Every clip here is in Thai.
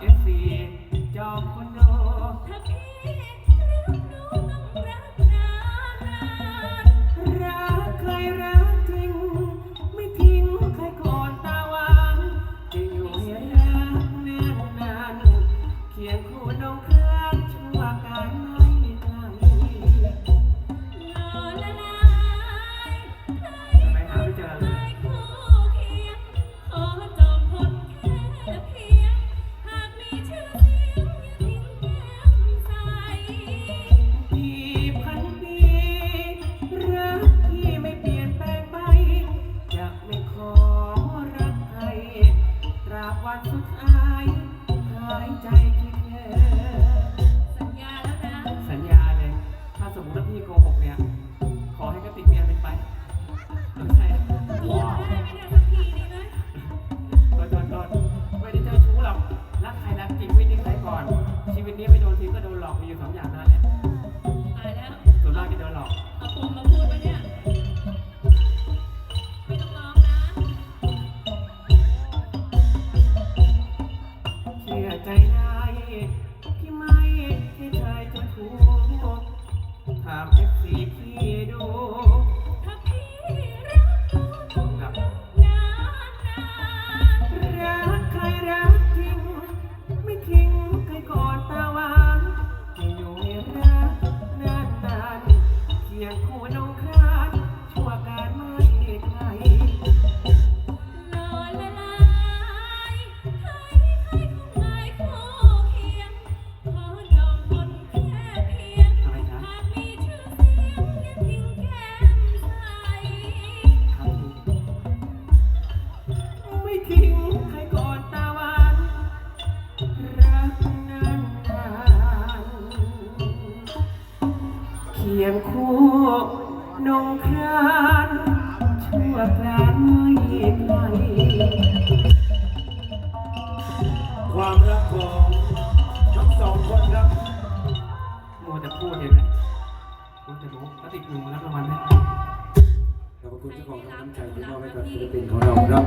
เอฟซีจอมคนโดถ้าพี่รักน้ต้องรักนานรักใครรักจริง ไม่ทิ้งใครก่อตาหวานจะอยู่เคียงนานนานเคียงคู่น้องเคย สัญญาแล้วนะ สัญญาเลย ถ้าสมมติพี่โกหกเนี่ย ขอให้กติกเไป เอฟซีพี่ดู คียงคู่นงครานชั่วการไม่ไกลความรักของทั้งสองคนครับโมจะพูดเห็นไหมโมจะรู้ก็ติดหนูรับรางวัลไหมขอบคุณเจ้าของน้ำใจที่มอบให้กับศิลปินของเราครับ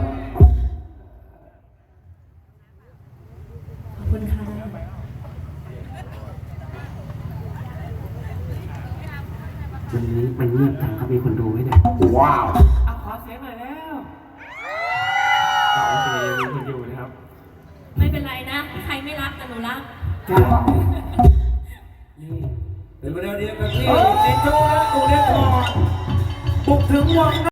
ขอบคุณค่ะ วันนี้มันเงียบจังครับมีคนดูไหมเนี่ยว้าวเอาขอเสียงหน่อยแล้วเอาโอเคยังมีคนอยู่นะครับ ไม่เป็นไรนะ ใครไม่รักแต่หนูรัก จ้านี่เป็นประเด็นเดียวกับที่สิงโตและตูเล็กทองบุกถึงวัง